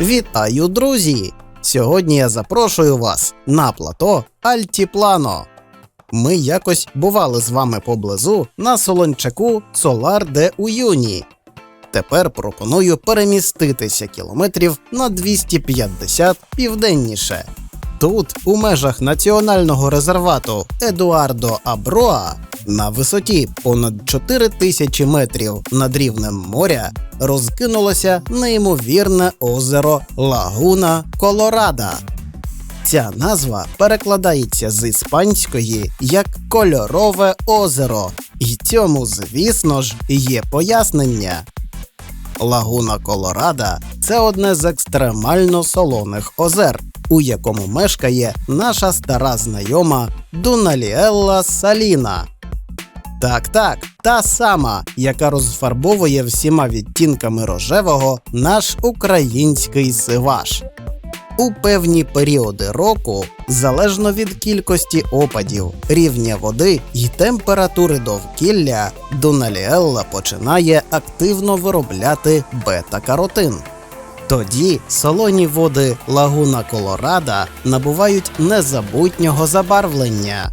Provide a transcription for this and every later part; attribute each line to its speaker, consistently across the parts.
Speaker 1: Вітаю, друзі! Сьогодні я запрошую вас на плато Альтіплано. Ми якось бували з вами поблизу на солончаку Солар де Уюні. Тепер пропоную переміститися кілометрів на 250 південніше. Тут, у межах національного резервату Едуардо Аброа, на висоті понад 4 тисячі метрів над рівнем моря, розкинулося неймовірне озеро Лагуна Колорада. Ця назва перекладається з іспанської як кольорове озеро, і цьому, звісно ж, є пояснення. Лагуна Колорада це одне з екстремально солоних озер, у якому мешкає наша стара знайома Дуналіелла Саліна. Так, так, та сама, яка розфарбовує всіма відтінками рожевого наш український сиваш. У певні періоди року, залежно від кількості опадів, рівня води і температури довкілля, Дуналіелла починає активно виробляти бета-каротин. Тоді солоні води лагуна Колорада набувають незабутнього забарвлення.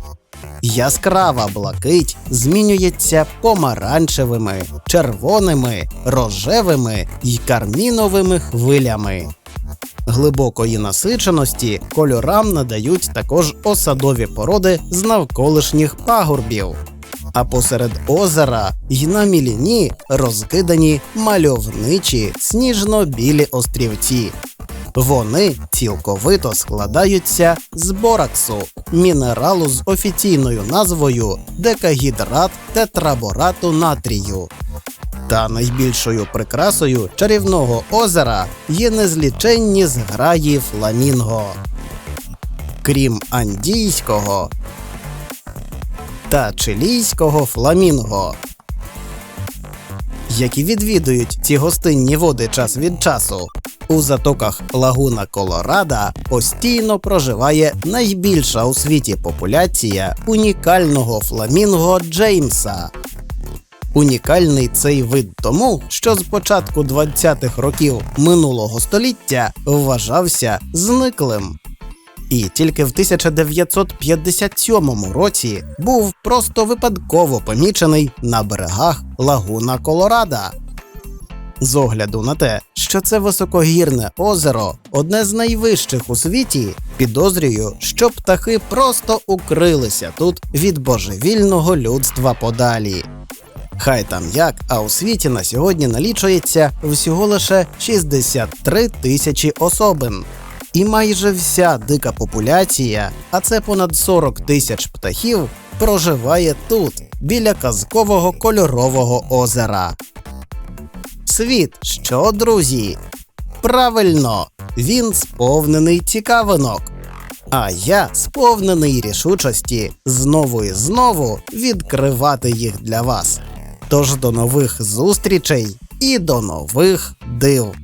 Speaker 1: Яскрава блакить змінюється помаранчевими, червоними, рожевими і карміновими хвилями. Глибокої насиченості кольорам надають також осадові породи з навколишніх пагорбів. А посеред озера й на міліні розкидані мальовничі сніжно-білі острівці. Вони цілковито складаються з бораксу, мінералу з офіційною назвою декагідрат тетраборату натрію. Та найбільшою прикрасою чарівного озера є незліченні зграї фламінго. Крім андійського та чилійського фламінго, які відвідують ці гостинні води час від часу. У затоках лагуна Колорада постійно проживає найбільша у світі популяція унікального фламінго Джеймса. Унікальний цей вид тому, що з початку 20-х років минулого століття вважався зниклим. І тільки в 1957 році був просто випадково помічений на берегах лагуна Колорада. З огляду на те, що це високогірне озеро одне з найвищих у світі, підозрюю, що птахи просто укрилися тут від божевільного людства подалі. Хай там як, а у світі на сьогодні налічується всього лише 63 тисячі особин. І майже вся дика популяція, а це понад 40 тисяч птахів, проживає тут, біля казкового кольорового озера. Світ що, друзі? Правильно, він сповнений цікавинок. А я сповнений рішучості знову і знову відкривати їх для вас. Тож до нових зустрічей і до нових див.